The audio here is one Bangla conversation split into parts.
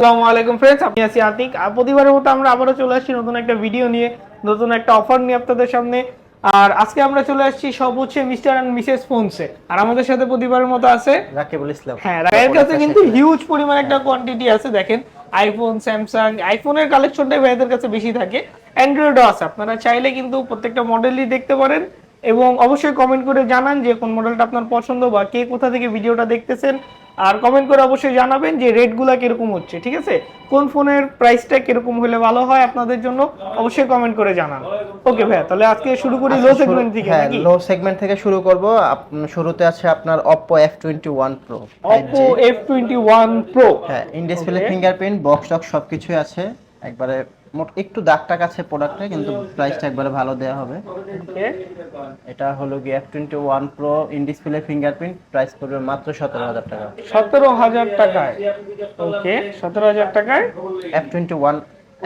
আসসালামু আলাইকুম আমি আছি আতিক। প্রতিবারের মতো আমরা আবারও চলে আসছি নতুন একটা ভিডিও নিয়ে নতুন একটা অফার নিয়ে আপনাদের সামনে। আর আজকে আমরা চলে আসছি সব হচ্ছে মিস্টার অ্যান্ড মিসেস ফোনসে আর আমাদের সাথে প্রতিবারের মতো আছে রাকিবুল ইসলাম। হ্যাঁ এর কাছে কিন্তু হিউজ পরিমাণ একটা কোয়ান্টিটি আছে দেখেন। আইফোন স্যামসাং আইফোনের কালেকশনটাই ভাইদের কাছে বেশি থাকে। অ্যান্ড্রয়েডও আছে আপনারা চাইলে কিন্তু প্রত্যেকটা মডেলই দেখতে পারেন। এবং অবশ্যই কমেন্ট করে জানান যে কোন মডেলটা আপনার পছন্দ বা কে কোথা থেকে ভিডিওটা দেখতেছেন। আর কমেন্ট করে অবশ্যই জানাবেন যে রেটগুলা কীরকম হচ্ছে ঠিক আছে? কোন ফোনের প্রাইসটা কীরকম হলে ভালো হয় আপনাদের জন্য অবশ্যই কমেন্ট করে জানান। ওকে ভাইয়া তাহলে আজকে শুরু করি লো সেগমেন্ট থেকে হ্যাঁ লো সেগমেন্ট থেকে শুরু করব। শুরুতে আছে আপনার Oppo F21 Pro Oppo F21 Pro হ্যাঁ ইন ডিসপ্লে. ফিঙ্গারপ্রিন্ট বক্স টক সবকিছুই আছে। একবারে মোট একটু দাগ টাক আছে প্রোডাক্টে কিন্তু প্রাইসটা একবারে ভালো দেওয়া হবে। এটা হলো গিয়ে F21 Pro in display fingerprint price পড়বে মাত্র 17000 টাকা। সতেরো হাজার টাকায়। ওকে সতেরো হাজার টাকায়? F21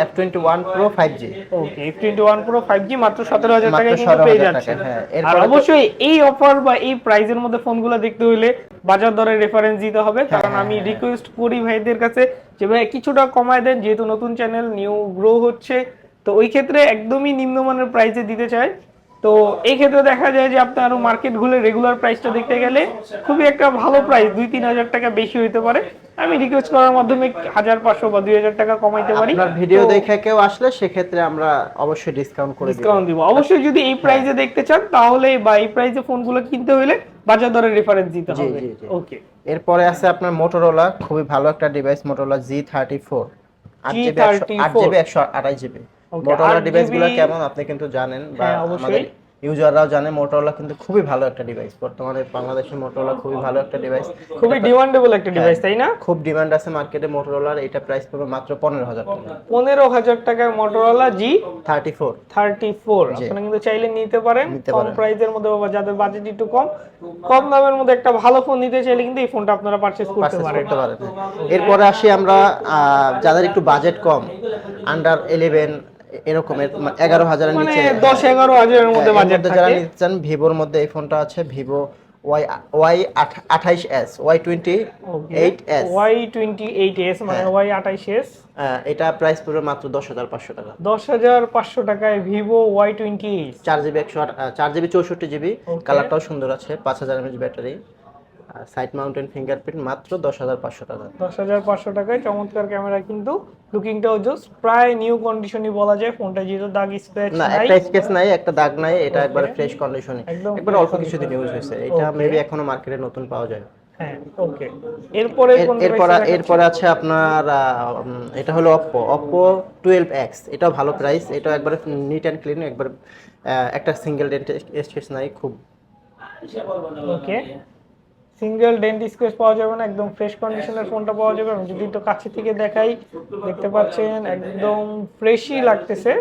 F21 Pro 5G okay F twenty one pro five G মাত্র সতেরো হাজার টাকায় কিন্তু পেয়ে যাচ্ছে হ্যাঁ। আর অবশ্যই এই অফার বা এই প্রাইজের মধ্যে ফোনগুলো দেখতে হলে বাজার দরের রেফারেন্স দিতে হবে কারণ আমি রিকোয়েস্ট করি ভাইদের কাছে যে ভাই কিছুটা কমায় দেন যেহেতু নতুন চ্যানেল নিউ গ্রো হচ্ছে তো ওই ক্ষেত্রে একদমই নিম্নমানের প্রাইসে দিতে চাই তো এই ক্ষেত্রে দেখা যায় যে আপনি আরও মার্কেট ঘুরে রেগুলার প্রাইসটা দেখতে গেলে খুবই একটা ভালো প্রাইস দুই তিন হাজার টাকা বেশি হইতে পারে। আমি রিকোয়েস্ট করার মাধ্যমে হাজার পাঁচশো বা দুই হাজার টাকা কমাইতে পারি। আপনার ভিডিও দেখে কেউ আসলে সেক্ষেত্রে আমরা অবশ্যই ডিসকাউন্ট করে ডিসকাউন্ট দিব। অবশ্যই যদি এই প্রাইসে দেখতে চান তাহলে বা এই প্রাইসে ফোনগুলো কিনতে হলে বাজার দরের রেফারেন্স দিতে হবে। ওকে এরপরে আছে আপনার মোটোরোলা খুবই ভালো একটা device Motorola G thirty four আট জিবি আট জিবি একশো আঠাশ জিবি মোটোরোলা মোটরোলা 8 ডিভাইসগুলো কেমন আপনি কিন্তু জানেন বা হ্যাঁ। আমাদের ইউজাররাও জানে মোটরোলা কিন্তু খুবই ভালো একটা ডিভাইস বর্তমানে বাংলাদেশে মোটরোলা খুবই ভালো একটা ডিভাইস খুবই ডিমান্ডেবল একটা ডিভাইস তাই না? খুব ডিমান্ড আছে মার্কেটে মোটরোলার এটা প্রাইস পাবে মাত্র পনেরো হাজার টাকা। পনেরো হাজার টাকায় Motorola G thirty four thirty four আপনারা কিন্তু চাইলে নিতে পারেন। কম। প্রাইসের মধ্যে বা যাদের বাজেট একটু কম কম দামের মধ্যে একটা ভালো ফোন নিতে চাইলে কিন্তু এই ফোনটা আপনারা পারচেজ করতে পারেন। করতে এরপরে আসি আমরা যাদের একটু বাজেট কম আন্ডার ইলেভেন এরকমের এগারো হাজারের মানে নিচে দশ এগারো হাজারের মধ্যে হ্যাঁ, বাজেট মধ্যে যারা চান ভিভোর মধ্যে এই ফোনটা আছে ভিভো ওয়াই ওয়াই আঠাইশ S Y twenty eight S. Y twenty eight S মানে হ্যাঁ। ওয়াই আঠাইশ এস। এটা প্রাইস পড়বে মাত্র দশ হাজার পাঁচশো টাকা। দশ হাজার পাঁচশো টাকায় ভিভো ওয়াই টোয়েন্টি এইট। চার জিবি একশো আট- চার জিবি চৌষট্টি জিবি। কালারটাও সুন্দর আছে পাঁচ হাজার mAh battery. Side mountain fingerprint মাত্র দশ হাজার পাঁচশো টাকা। দশ হাজার পাঁচশো টাকায় চমৎকার ক্যামেরা কিন্তু লুকিংটাও জোস প্রায় নিউ কন্ডিশনই বলা যায়। ফোনটা যেহেতু দাগ স্ক্র্যাচ না একটা স্কেচ নাই একটা দাগ নাই এটা একবারে ফ্রেশ কন্ডিশনে একবার অল্প কিছুদিন ইউজ হয়েছে। এটা মেবি এখনও মার্কেটে নতুন পাওয়া যায়। হ্যাঁ ওকে এরপরে এরপর আছে আপনার এটা হলো অপ্পো অপ্পো টুয়েলভ এক্স এটাও ভালো প্রাইস এটাও একবারে নিট অ্যান্ড ক্লিন একবার একটা সিঙ্গেল ডেন্ট নাই খুব। ওকে সিঙ্গেল ডেন্ট স্ক্র্যাচ পাওয়া যাবে না একদম ফ্রেশ কন্ডিশনের ফোনটা পাওয়া যাবে আমি যদি একটু কাছে থেকে দেখাই দেখতে পাচ্ছেন একদম ফ্রেশই লাগতেছে।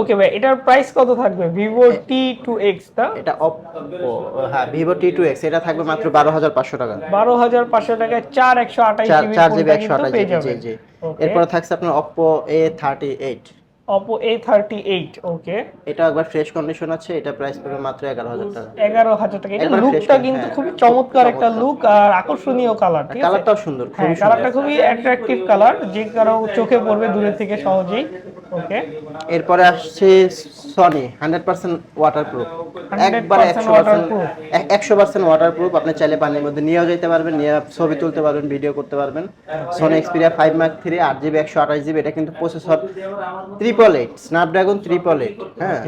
ওকে ভাই এটার প্রাইস কত থাকবে? ভিভো টি টু এক্স টা এটা অপ্পো হ্যাঁ ভিভো টি টু এক্স এটা থাকবে মাত্র বারো হাজার পাঁচশো টাকা। বারো হাজার পাঁচশো টাকায় চার একশো আঠাশ চার জিবি একশো আঠাশ জি জি. এরপরে থাকছে আপনার Oppo A thirty eight Oppo A thirty eight okay এটা একবার ফ্রেশ কন্ডিশন আছে এটা প্রাইস পড়বে মাত্র এগারো হাজার টাকা। এগারো হাজার টাকা। এটা লুকটা কিন্তু হ্যাঁ। খুবই চমৎকার একটা লুক আর আকর্ষণীয় কালার ঠিক আছে? কালারটাও সুন্দর হ্যাঁ কালারটা খুবই অ্যাট্রাকটিভ কালার যে কারও চোখে পড়বে দূরের থেকে সহজেই ওকে এরপরে আসছে Sony hundred percent water proof 100% একবার একশো পার্সেন্ট একশো পার্সেন্ট ওয়াটার প্রুফ আপনি চাইলে পানির মধ্যে নিয়েও যেতে পারবেন নিয়ে ছবি তুলতে পারবেন ভিডিও করতে পারবেন। Sony Xperia five mark three আট জিবি একশো আঠাশ জিবি এটা কিন্তু processor triple eight Snapdragon triple eight হ্যাঁ।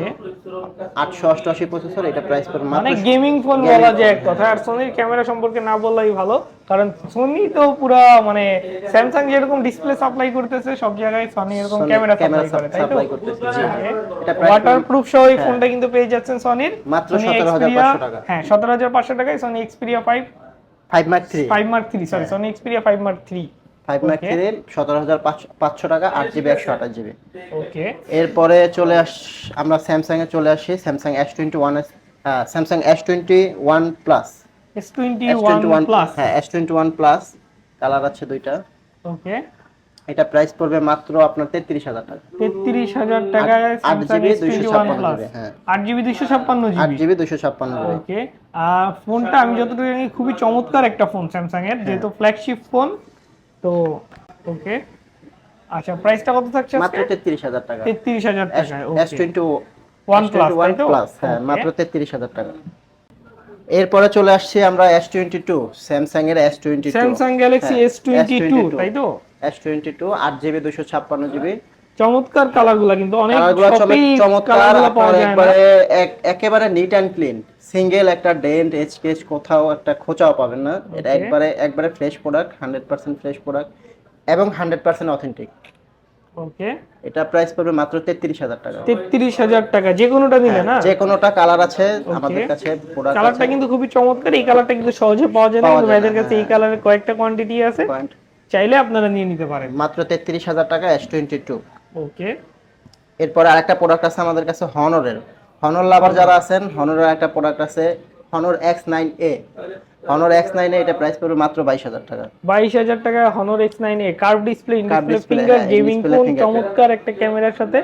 আটশো অষ্টআশি প্রসেসর এটা প্রাইস পড়বে মানে গেমিং ফোন বলা যায় এক কথা। আর সোনির ক্যামেরা সম্পর্কে না বললেই ভালো কারণ সোনি তো পুরা মানে স্যামসাং যেরকম ডিসপ্লে সাপ্লাই করতেছে সব জায়গায় সনি এরকম ক্যামেরা সাপ্লাই করে তাই তো? করতেছে, এটা ওয়াটারপ্রুফ সহ এই হ্যাঁ। ফোনটা কিন্তু পেয়ে যাচ্ছেন সনির মাত্র Sony 17,500 Xperia- টাকা। হ্যাঁ সতেরো হাজার পাঁচশো টাকায় Sony Xperia five five mark three five mark three sorry Sony Xperia five mark three five mark Okay. Three সতেরো হাজার পাঁচশো টাকা আট জিবি একশো আঠাশ জিবি ওকে এরপরে চলে আস আমরা স্যামসাং এ চলে আসি Samsung S twenty one Samsung S twenty one plus S twenty S one twenty one plus হ্যাঁ S twenty one plus colour আছে দুইটা। ওকে এটা প্রাইস পড়বে মাত্র আপনার তেত্রিশ হাজার টাকা। তেত্রিশ হাজার টাকায় আট জিবি এস দুইশো ছাপ্পান্ন জিবি হ্যাঁ। আট জিবি দুইশো ছাপ্পান্ন আট জিবি জিবি দুইশো ছাপ্পান্ন জিবি ওকে ফোনটা আমি যতটুকু জানি খুবই চমৎকার একটা ফোন স্যামসাং এর যেহেতু ফ্ল্যাগশিপ ফোন তো ওকে আচ্ছা প্রাইসটা কত থাকছে মাত্র তেত্রিশ হাজার টাকা। তেত্রিশ হাজার টাকায় S twenty one plus one plus হ্যাঁ মাত্র তেত্রিশ হাজার টাকা। এরপরে চলে আসছি আমরা এস টোয়েন্টি টু স্যামসাং এর S twenty two Samsung Galaxy হ্যাঁ, এস টোয়েন্টি টু S22 তাই তো? এস টোয়েন্টি টু আট জিবি দুশো ছাপ্পান্ন জিবি চমৎকার কালারগুলা কিন্তু অনেক কালারগুলো চমৎকার কালারগুলো পাওয়া যায় একবারে একেবারে নিট অ্যান্ড ক্লিন সিঙ্গেল একটা ডেন্ট কোথাও একটা খোঁচাও পাবেন না। এটা একবারে একবারে fresh product hundred percent fresh product এবং হান্ড্রেড পার্সেন্ট অথেন্টিক ওকে এটা প্রাইস পড়বে মাত্র তেত্রিশ হাজার টাকা। তেত্রিশ হাজার টাকা। যে কোনোটা নিলে না হ্যাঁ, যে কোনোটা কালার আছে আমাদের কাছে প্রোডাক্ট কালারটা কিন্তু খুবই চমৎকার। এই কালারটা কিন্তু সহজে পাওয়া যায় না। ভাইদের কাছে এই হ্যাঁ। কালারের কয়েকটা কোয়ান্টিটি আছে। চাইলে আপনারা নিয়ে নিতে পারেন। মাত্র তেত্রিশ হাজার টাকা এস টোয়েন্টি টু ওকে। এরপরে আরেকটা প্রোডাক্ট আছে আমাদের কাছে হনরের হনর লাভার যারা আছেন হনরের একটা প্রোডাক্ট আছে Honor X nine A Honor X nine A এটা প্রাইস পড়বে মাত্র বাইশ হাজার টাকা। বাইশ হাজার টাকা Honor X nine A curve display display finger gaming phone চমৎকার একটা ক্যামেরার সাথে।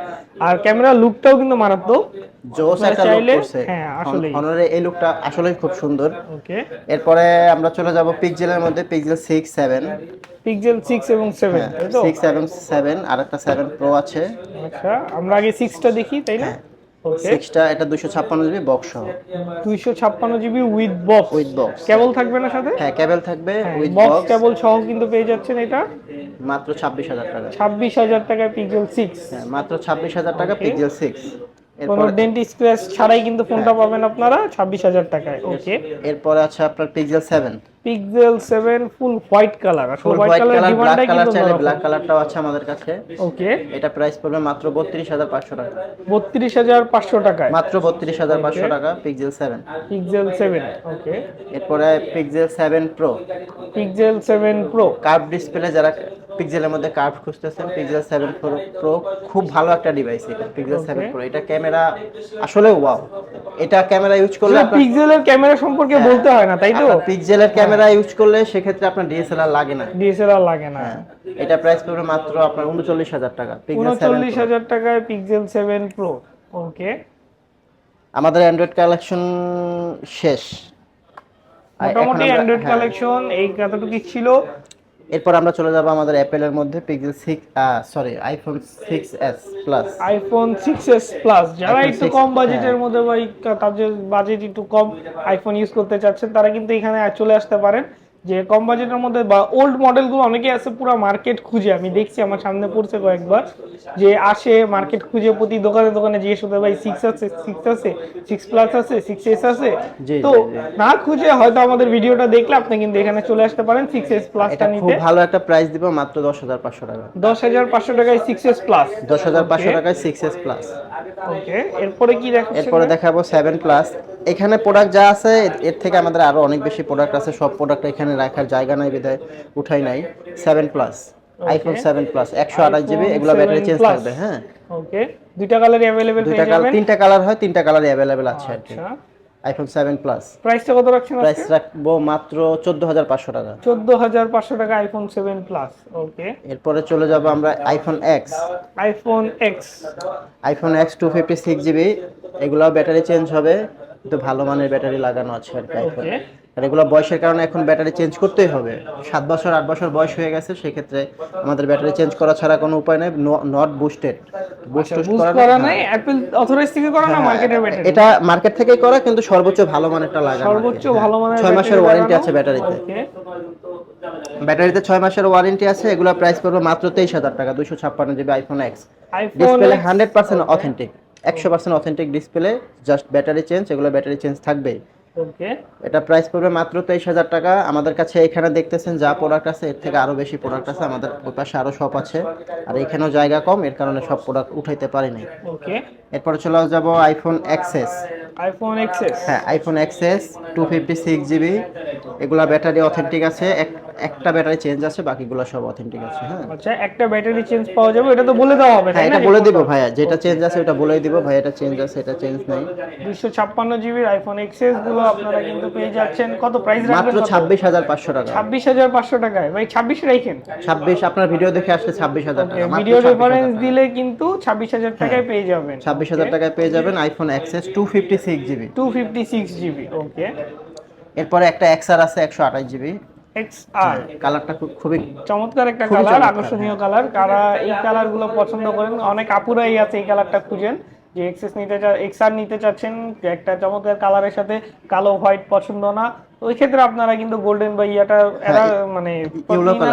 আর ক্যামেরা লুকটাও কিন্তু মারাত্মক। জোস একটা লুক করছে। হ্যাঁ, আসলেই। হনরের এই লুকটা আসলেই খুব সুন্দর। ওকে। এরপরে আমরা চলে যাব পিক্সেলের মধ্যে Pixel six seven Pixel six এবং সেভেন তাই তো? সিক্স সেভেন সেভেন আর একটা সেভেন প্রো আছে। আচ্ছা আমরা আগে সিক্সটা দেখি তাই না? হ্যাঁ। সিক্সটা এটা দুশো ছাপ্পান্ন জিবি বক্স সহ। দুইশো ছাপ্পান্ন GB with box with box cable থাকবে না সাথে? হ্যাঁ কেবল থাকবে উইথ বক্স বক্স কেবল সহ কিন্তু পেয়ে যাচ্ছেন এটা? মাত্র ছাব্বিশ হাজার টাকা। ছাব্বিশ হাজার টাকায় পিক্সেল সিক্স হ্যাঁ, মাত্র ছাব্বিশ হাজার টাকা পিক্সেল সিক্স কোনো ডেন্ট স্ক্র্যাচ ছাড়াই কিন্তু ফোনটা পাবেন আপনারা ছাব্বিশ হাজার টাকায়। ওকে এরপরে আছে আপনার Pixel seven Pixel 7 full white colour আসলে ফুল হোয়াইট কালার ডিমান্ডটা কিন্তু চাইলে ব্ল্যাক কালারটাও আছে আমাদের কাছে। ওকে এটা প্রাইস পড়বে মাত্র বত্রিশ হাজার পাঁচশো টাকা। বত্রিশ হাজার পাঁচশো টাকায়। মাত্র বত্রিশ হাজার পাঁচশো টাকা পিক্সেল 7 পিক্সেল 7 ওকে এরপরে Pixel 7 pro Pixel 7 pro curve display যারা পিক্সেলের মধ্যে কার্ভ খুঁজতেছেন পিক্সেল সেভেন প্রো খুব ভালো একটা ডিভাইস এটা পিক্সেল সেভেন প্রো এটা ক্যামেরা আসলে ওয়াও এটা ক্যামেরা ইউজ করলে পিক্সেলের ক্যামেরা সম্পর্কে বলতে হয় না তাই তো? পিক্সেলের ক্যামেরা ইউজ করলে সেক্ষেত্রে আপনার ডিএসএলআর লাগে না। ডিএসএলআর লাগে না। হ্যাঁ। এটা প্রাইস পড়বে মাত্র আপনার উনচল্লিশ হাজার টাকা উনচল্লিশ হাজার টাকায় পিক্সেল সেভেন প্রো ওকে আমাদের অ্যান্ড্রয়েড কালেকশন শেষ। মোটামুটি অ্যান্ড্রয়েড হ্যাঁ, কালেকশন এই কতটুকু ছিল। এরপর আমরা চলে যাব আমাদের অ্যাপেলের মধ্যে Pixel 6 sorry iPhone six S plus iPhone six S plus যারা একটু কম বাজেটের হ্যাঁ। মধ্যে একটু- তাদের বাজেট একটু কম আইফোন ইউজ করতে চাচ্ছেন তারা কিন্তু এখানে চলে আসতে পারেন যে কম বাজেটের মধ্যে বা ওল্ড মডেলগুলো অনেকে আছে পুরো মার্কেট খুঁজে। আমি দেখছি আমার সামনে পড়ছে কয়েকবার যে আসে মার্কেট খুঁজে প্রতি দোকানে দোকানে জিজ্ঞেস করতে ভাই সিক্স আছে সিক্স আছে সিক্স প্লাস আছে সিক্স এস আছে। তো। না খুঁজে হয়তো আমাদের ভিডিওটা দেখলে আপনি কিন্তু এখানে চলে আসতে পারেন সিক্স এস প্লাসটা নিতে। ভালো একটা প্রাইস দিব মাত্র দশ হাজার পাঁচশো টাকা। দশ হাজার পাঁচশো টাকায় সিক্স এস প্লাস দশ হাজার পাঁচশো টাকায় সিক্স এস প্লাস ওকে এরপরে কি দেখাচ্ছেন? এরপরে দেখাবো সেভেন প্লাস এখানে প্রোডাক্ট যা আছে এর থেকে আমাদের আরও অনেক বেশি প্রোডাক্ট আছে। সব প্রোডাক্ট এখানে রাখার জায়গা নাই বিধায় উঠাই নাই। Seven plus iPhone seven plus একশো আঠাশ জিবি এগুলো ব্যাটারি চেঞ্জ থাকবে হ্যাঁ। ওকে দুইটা কালার অ্যাভেলেবেল দুইটা কালার তিনটা কালার হয় তিনটা কালারই অ্যাভেলেবেল আছে আর কি। আইফোন 7 প্লাস প্রাইসটা কত রাখছেন প্রাইস রাখব মাত্র 14500 টাকা। 14500 টাকা আইফোন 7 প্লাস ওকে এরপরে চলে যাব আমরা iPhone X iPhone X iPhone X 256 GB এগুলাও ব্যাটারি চেঞ্জ হবে। কিন্তু ভালো মানের ব্যাটারি লাগানো আছে আর কি আইফোন আর এগুলো বয়সের কারণে এখন ব্যাটারি চেঞ্জ করতেই হবে। সাত বছর আট বছর বয়স হয়ে গেছে সেক্ষেত্রে আমাদের ব্যাটারি চেঞ্জ করা ছাড়া কোনো উপায় নেই নট বুস্টেড বুস্ট বুস্ট করা নাই অ্যাপল অথরাইজ থেকে করা না মার্কেটের ব্যাটারি এটা মার্কেট থেকেই করা কিন্তু সর্বোচ্চ ভালো মানেরটা লাগানো সর্বোচ্চ ভালো মানের ছয় মাসের ওয়ারেন্টি আছে ব্যাটারিতে। ব্যাটারিতে ছয় মাসের ওয়ারেন্টি আছে এগুলো প্রাইস পড়বে মাত্র তেইশ হাজার টাকা দুশো ছাপ্পান্ন GB iPhone X display hundred percent authentic একশো percent authentic display just battery change এগুলো ব্যাটারি চেঞ্জ থাকবে ওকে এটা প্রাইস পড়বে মাত্র তেইশ হাজার টাকা। আমাদের কাছে এখানে দেখতেছেন যা প্রোডাক্ট আছে এর থেকে আরও বেশি প্রোডাক্ট আছে। আমাদের ওই পাশে আরও শপ আছে। আর এখানেও জায়গা কম এর কারণে সব প্রোডাক্ট উঠাইতে পারিনি। ওকে এরপরে চলে যাব আইফোন এক্সেস আইফোন এক্সএস হ্যাঁ iPhone XS two fifty six GB এগুলা ব্যাটারি অথেন্টিক আছে একটা ব্যাটারি চেঞ্জ আছে বাকিগুলো সব অথেন্টিক আছে হ্যাঁ। আচ্ছা একটা ব্যাটারি চেঞ্জ পাওয়া যাবে এটা তো বলে দেওয়া হবে হ্যাঁ এটা বলে দিব ভাইয়া যেটা চেঞ্জ আছে ওটা বলে দিব ভাই এটা চেঞ্জ আছে এটা চেঞ্জ নাই। দুইশো ছাপ্পান্ন জিবির আইফোন এক্সএসগুলো আপনারা কিন্তু পেয়ে যাচ্ছেন। কত প্রাইস মাত্র রাখবেন ছাব্বিশ হাজার পাঁচশো টাকা। ছাব্বিশ হাজার পাঁচশো টাকায় ভাই ছাব্বিশ রাখেন ছাব্বিশ আপনার ভিডিও দেখে আসলে ছাব্বিশ হাজার টাকা ভিডিও রেফারেন্স দিলে কিন্তু ছাব্বিশ হাজার টাকায় পেয়ে যাবেন। ছাব্বিশ হাজার টাকায় পেয়ে যাবেন iPhone XS two fifty six GB two fifty six GB okay এরপরে একটা এক্সআর আছে একশো আঠাশ জিবি এক্স আর কালারটা খুবই চমৎকার একটা কালার আকর্ষণীয় কালার। কারা এই কালারগুলো পছন্দ করেন অনেক আপুরাই আছে এই কালারটা খুঁজেন। যে এক্সএস নিতে চা এক্সআর নিতে চাচ্ছেন একটা চমৎকার কালারের সাথে কালো হোয়াইট পছন্দ না। ওই ক্ষেত্রে আপনারা কিন্তু গোল্ডেন বা ইয়াটা এরা মানে।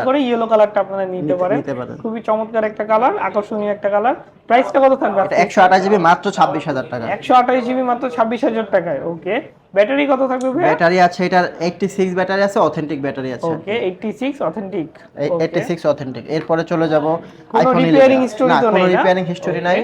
করে ইয়েলো কালারটা আপনারা নিতে পারেন। খুবই চমৎকার একটা কালার আকর্ষণীয় একটা কালার প্রাইসটা কত থাকবে একশো আঠাশ জিবি মাত্র ছাব্বিশ হাজার টাকা। একশো আঠাশ জিবি মাত্র ছাব্বিশ হাজার টাকায় ওকে ব্যাটারি কত থাকবে ব্যাটারি আছে এটার এইটটি সিক্স ব্যাটারি আছে অথেন্টিক ব্যাটারি আছে। Okay eighty six authentic eighty six authentic এরপরে চলে যাব কোনো আইফোন history না তো কোনো নেই, না? রিপেয়ারিং হিস্টোরি নাই।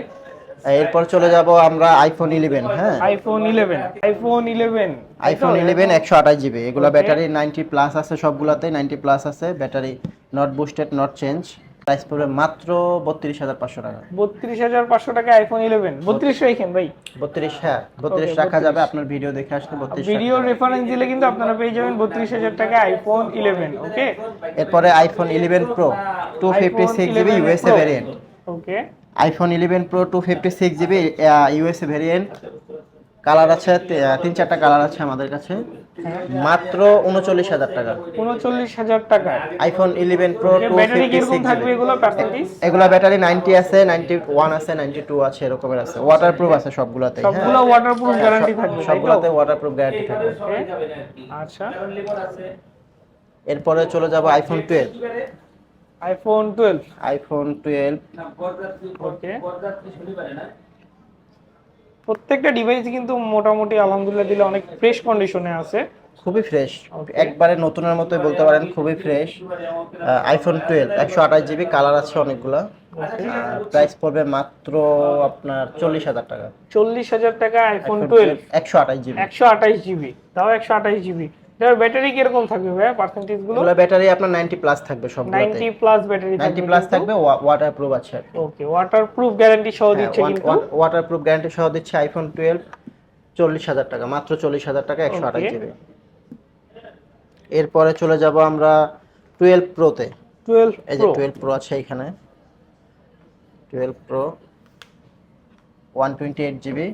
এরপর চলে যাব আমরা আইফোন ইলেভেন হ্যাঁ? IPhone eleven iPhone eleven iPhone eleven একশো আঠাশ জিবি এগুলো ব্যাটারি নাইনটি প্লাস আছে সবগুলাতে নাইনটি প্লাস আছে। Battery not boosted not change price পড়বে মাত্র বত্রিশ হাজার পাঁচশো টাকা। বত্রিশ হাজার পাঁচশো টাকা আইফোন ইলেভেন বত্রিশ রাখেন ভাই। বত্রিশ হ্যাঁ বত্রিশ রাখা যাবে আপনার ভিডিও দেখে আসলে বত্রিশ ভিডিও রেফারেন্স দিলে কিন্তু আপনারা পেয়ে যাবেন বত্রিশ হাজার টাকা আইফোন ইলেভেন ওকে এরপরে iPhone eleven pro two fifty six GB USA variant okay iPhone eleven pro two fifty six GB USA variant colour আছে তিন চারটা কালার আছে আমাদের কাছে। মাত্র উনচল্লিশ হাজার টাকা। উনচল্লিশ হাজার টাকা। IPhone eleven pro two battery six থাকবে এগুলো ব্যাটারি নাইনটি আছে নাইনটি ওয়ান আছে নাইনটি টু আছে এরকমের আছে। ওয়াটার প্রুফ আছে সবগুলাতে হ্যাঁ। সবগুলো ওয়াটারপ্রুফ গ্যারান্টি থাকবে তাই তো? ওয়াটার প্রুফ গ্যারান্টি থাকবে। আচ্ছা। এরপরে চলে যাব iPhone twelve iPhone twelve iPhone twelve okay প্রত্যেকটা ডিভাইস কিন্তু মোটামুটি আলহামদুলিল্লাহ দিলে অনেক ফ্রেশ কন্ডিশনে আছে। খুবই ফ্রেশ. একবারে নতুনের মতোই বলতে পারেন খুবই ফ্রেশ আইফোন টুয়েলভ একশো আঠাশ জিবি কালার আছে অনেকগুলা। প্রাইস পড়বে মাত্র আপনার চল্লিশ হাজার টাকা। চল্লিশ হাজার টাকা আইফোন টুয়েলভ একশো আঠাশ জিবি একশো আঠাশ জিবি তাও একশো আঠাশ জিবি ব্যাটারি কীরকম থাকবে ভাই পার্সেন্টেজগুলো? এগুলো ব্যাটারি আপনার নাইনটি প্লাস থাকবে সবগুলোতে। Ninety plus battery ninety plus থাকবে ওয়াটার প্রুফ আছে ওকে ওয়াটার প্রুফ গ্যারান্টি সহ দিচ্ছে কিন্তু। ওয়াটার প্রুফ গ্যারান্টি সহ দিচ্ছে আইফোন টুয়েলভ চল্লিশ হাজার টাকা মাত্র চল্লিশ হাজার টাকা একশো আঠাশ Okay. জিবি এরপরে চলে যাব আমরা টুয়েলভ প্রোতে টুয়েলভ এই যে টুয়েলভ প্রো আছে এখানে। Twelve pro one twenty eight GB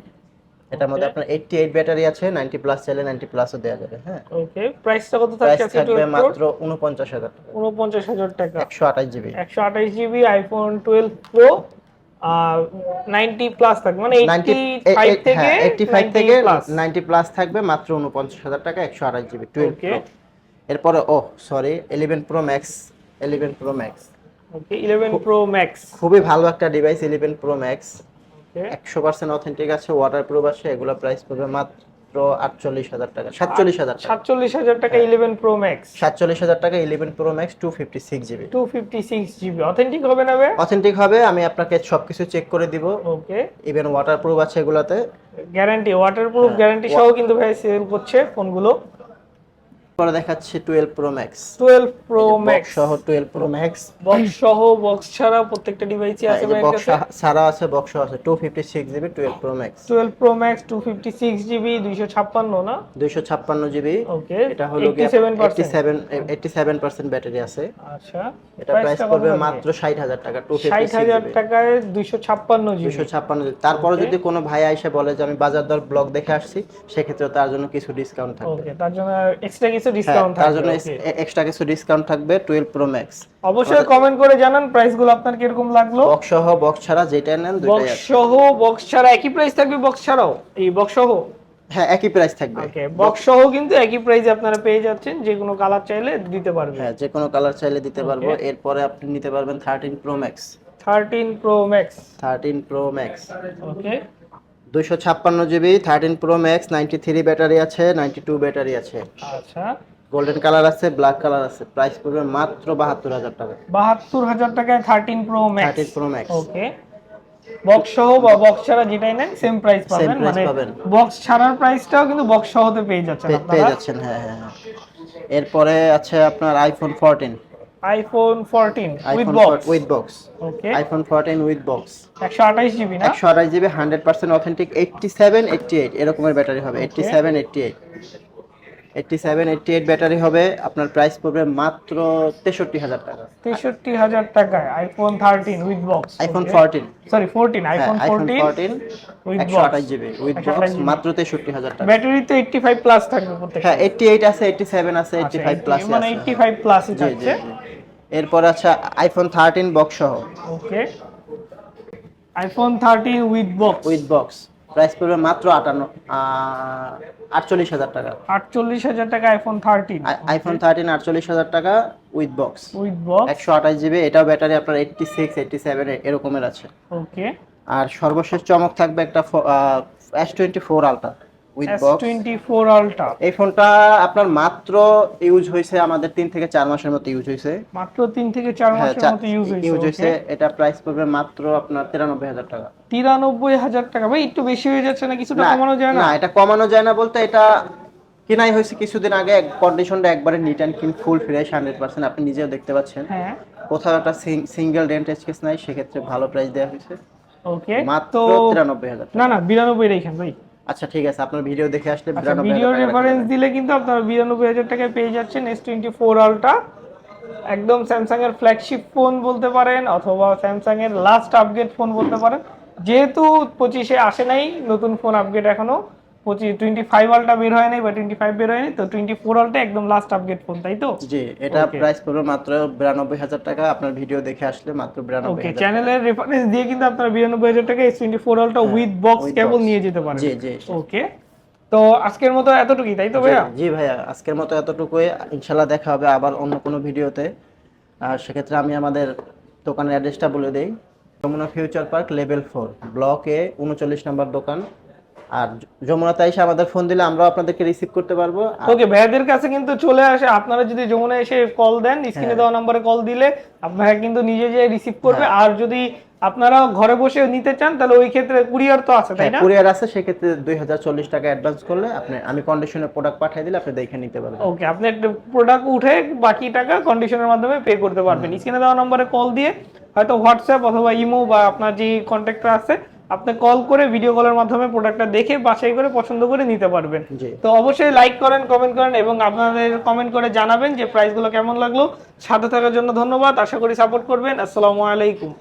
এটার মধ্যে আপনার এইটটি এইট ব্যাটারি আছে নাইনটি প্লাস চাইলে নাইনটি প্লাসও দেওয়া যাবে হ্যাঁ। ওকে প্রাইসটা কত প্রাইস থাকছে থাকবে টুয়েলভ মাত্র উনপঞ্চাশ হাজার টাকা। উনপঞ্চাশ হাজার টাকা। একশো আঠাশ জিবি একশো আঠাশ GB iPhone twelve pro ninety plus থাকবে মানে নাইনটি এইটটি ফাইভ থেকে এইটটি ফাইভ থেকে প্লাস নাইনটি প্লাস থাকবে মাত্র উনপঞ্চাশ হাজার টাকা একশো আঠাশ জিবি টুয়েলভ Okay. প্রো এরপরে ও sorry eleven pro max eleven pro max okay eleven pro max খুবই ভালো একটা ডিভাইস ইলেভেন প্রো ম্যাক্স একশো পার্সেন্ট অথেন্টিক আছে ওয়াটার প্রুফ আছে এগুলো প্রাইস পড়বে মাত্র আটচল্লিশ হাজার টাকা সাতচল্লিশ হাজার সাতচল্লিশ হাজার টাকা ইলেভেন প্রো ম্যাক্স সাতচল্লিশ হাজার টাকা eleven pro max two fifty six GB two fifty six GB authentic হবে না অথেন্টিক হবে আমি আপনাকে সবকিছু চেক করে দিব। ওকে ইভেন ওয়াটার প্রুফ আছে এগুলাতে। গ্যারান্টি ওয়াটারপ্রুফ গ্যারান্টি সহ কিন্তু ভাই সেল করছে ফোনগুলো পরে দেখাচ্ছি twelve pro max twelve pro max সহ টুয়েলভ প্রো ম্যাক্স বক্স সহ বক্স ছাড়া প্রত্যেকটা ডিভাইসই আছে ভাইয়ের বক্স ছাড়া আছে বক্স আছে। Two fifty six GB twelve pro max twelve pro max two fifty six GB দুইশো ছাপ্পান্ন না? দুইশো ছাপ্পান্ন জিবি ওকে এটা হলো eighty seven eighty seven eighty seven percent battery আছে। আচ্ছা এটা প্রাইস পড়বে মাত্র ষাট হাজার টাকা টু ষাট ফিফটি হাজার টাকায় দুইশো ছাপ্পান্ন জিবি দুশো ছাপ্পান্ন তারপরে যদি কোনো ভাই এসে বলে যে আমি বাজার দর ব্লগ দেখে আসছি সেক্ষেত্রে তার জন্য কিছু ডিসকাউন্ট থাকবে। ওকে তার জন্য এক্সট্রা কিছু হ্যাঁ, ডিসকাউন্ট তার জন্য এক্সট্রা কিছু ডিসকাউন্ট থাকবে টুয়েলভ প্রো ম্যাক্স অবশ্যই কমেন্ট করে জানান প্রাইসগুলো আপনার কীরকম লাগল? বক্স সহ বক্স ছাড়া যেটা নেন দুইটাই বক্স সহ বক্স ছাড়া একই প্রাইস থাকবে বক্স ছাড়াও এই বক্স সহ হ্যাঁ একই প্রাইস থাকবে। ওকে বক্স সহ কিন্তু একই প্রাইসে আপনারা পেয়ে যাচ্ছেন যে কোনো কালার চাইলে দিতে পারবেন। হ্যাঁ যে কোনো কালার চাইলে দিতে পারব। এরপরে আপনি নিতে পারবেন thirteen pro max thirteen pro max thirteen pro max okay দুইশো ছাপ্পান্ন GB thirteen pro max ninety three battery আছে নাইনটি টু ব্যাটারি আছে। আচ্ছা। গোল্ডেন কালার আছে ব্ল্যাক কালার আছে প্রাইস পড়বে মাত্র বাহাত্তর হাজার টাকা। বাহাত্তর হাজার টাকায় thirteen pro max thirteen pro max okay. Box সহ বা বক্স ছাড়া যেটাই নেন সেম প্রাইস পাবেন মানে। বক্স ছাড়ার প্রাইসটাও কিন্তু বক্স সহতে পেয়ে যাচ্ছেন পেয়ে যাচ্ছেন হ্যাঁ হ্যাঁ হ্যাঁ। এরপরে আছে আপনার iPhone fourteen iPhone 14 with box with box okay iPhone fourteen with box 128 GB না? একশো আঠাশ GB hundred percent authentic eighty seven eighty eight এরকমের ব্যাটারি হবে eighty seven eighty eight seven eighty eight battery হবে আপনার প্রাইস পড়বে মাত্র তেষট্টি হাজার টাকা। তেষট্টি হাজার টাকায় iPhone thirteen with box iPhone fourteen sorry fourteen iPhone fourteen box। আঠাশ জিবি উইথ বক্স মাত্র তেষট্টি হাজার টাকা। ব্যাটারি তো এইটটি ফাইভ প্লাস থাকবে প্রত্যেক হ্যাঁ এইটটি এইট আছে এইটটি সেভেন আছে এইটটি ফাইভ প্লাস মানে এইটটি ফাইভ প্লাসই থাকছে। এরপর আছে আইফোন থার্টিন বক্স সহ। Okay. IPhone thirteen with box with box price পড়বে মাত্র আটান্ন আটচল্লিশ হাজার টাকা। আটচল্লিশ হাজার টাকা আইফোন থার্টিন আইফোন থার্টিন আটচল্লিশ হাজার টাকা উইথ বক্স উইথ বক্স একশো আঠাশ জিবি এটাও ব্যাটারি আপনার এইটটি সিক্স এইটটি সেভেন এরকমের আছে। ওকে। আর সর্বশেষ চমক থাকবে একটা S twenty four ultra with box twenty four ultra এই ফোনটা আপনার মাত্র ইউজ হয়েছে আমাদের তিন থেকে চার মাসের মতো ইউজ হয়েছে। মাত্র তিন থেকে চার হ্যাঁ মাসের মতো ইউজ ইউজ হয়েছে। হয়েছে এটা প্রাইস পড়বে মাত্র আপনার তিরানব্বই হাজার টাকা। তিরানব্বই হাজার টাকা। ভাই একটু বেশি হয়ে যাচ্ছে না? কিছুটা কমানো যায় না? না এটা কমানো যায় না বলতে এটা কেনাই হয়েছে কিছুদিন আগে। কন্ডিশনটা একবারে neat and clean full fresh hundred percent আপনি নিজেও দেখতে পাচ্ছেন। হ্যাঁ। কোথাও একটা সিঙ্গেল ডেন্ট স্কেচ নাই সেক্ষেত্রে ভালো প্রাইস দেওয়া হয়েছে। ওকে মাত্র তিরানব্বই হাজার না না বিরানব্বই রেখেন ভাই। আচ্ছা ঠিক আছে আপনার ভিডিও দেখে আসলে আচ্ছা ভিডিও রেফারেন্স দিলে কিন্তু আপনারা বিরানব্বই হাজার টাকায় পেয়ে যাচ্ছেন এস টোয়েন্টি ফোর আলট্রা একদম স্যামসাং এর ফ্ল্যাগশিপ ফোন বলতে পারেন অথবা স্যামসাং এর লাস্ট আপগ্রেড ফোন বলতে পারেন। যেহেতু পঁচিশে আসে নাই নতুন ফোন আপগ্রেড এখনও। পঁচিশ টোয়েন্টি ফাইভ আলটা বের হয় নাই বা টোয়েন্টি ফাইভ বের হয়নি তো টোয়েন্টি ফোর আলটা একদম লাস্ট ফোন তাই তো? জি এটা প্রাইস পড়বে মাত্র বিরানব্বই হাজার টাকা আপনার ভিডিও দেখে আসলে মাত্র বিরানব্বই ওকে চ্যানেলের রেফারেন্স দিয়ে কিন্তু আপনারা বিরানব্বই হাজার টাকা S twenty four ultra with box cable নিয়ে যেতে পারেন জি জি ওকে তো আজকের মতো এতটুকুই তাই তো ভাইয়া? জি- ভাইয়া আজকের মতো এতটুকুই। ইনশাল্লাহ দেখা হবে আবার অন্য কোনো ভিডিওতে। আর সেক্ষেত্রে আমি আমাদের দোকানের অ্যাড্রেসটা বলে দিই। Jamuna future park level four block A উনচল্লিশ নম্বর দোকান। আর য- যমুনাতে এসে আমাদের ফোন দিলে আমরাও আপনাদেরকে রিসিভ করতে পারব। ওকে ভাইয়াদের কাছে কিন্তু চলে আসে আপনারা যদি যমুনা এসে কল দেন হ্যাঁ। স্ক্রিনে দেওয়া নম্বরে কল দিলে আপনারা কিন্তু নিজে যে রিসিভ করবে। আর যদি আপনারা ঘরে বসে নিতে চান তাহলে ওই ক্ষেত্রে কুরিয়ার তো আছে তাই না? কুরিয়ার আছে সেক্ষেত্রে দুই হাজার চল্লিশ টাকা অ্যাডভান্স করলে আপনি আমি কন্ডিশনের প্রোডাক্ট পাঠিয়ে দিলে আপনি দেখে নিতে পারবেন। ওকে আপনি একটা প্রোডাক্ট উঠে বাকি টাকা কন্ডিশনের মাধ্যমে পে করতে পারবেন। স্ক্রিনে দেওয়া নম্বরে কল দিয়ে হয়তো হোয়াটসঅ্যাপ অথবা ইমো বা আপনার যে কন্ট্যাক্টর আছে আপনি কল করে ভিডিও কলের মাধ্যমে প্রোডাক্টটা দেখে বাছাই করে পছন্দ করে নিতে পারবেন। তো অবশ্যই লাইক করেন কমেন্ট করেন এবং আপনাদের কমেন্ট করে জানাবেন যে প্রাইসগুলো কেমন লাগল। সাথে থাকার জন্য ধন্যবাদ। আশা করি সাপোর্ট করবেন। আসসালামু আলাইকুম।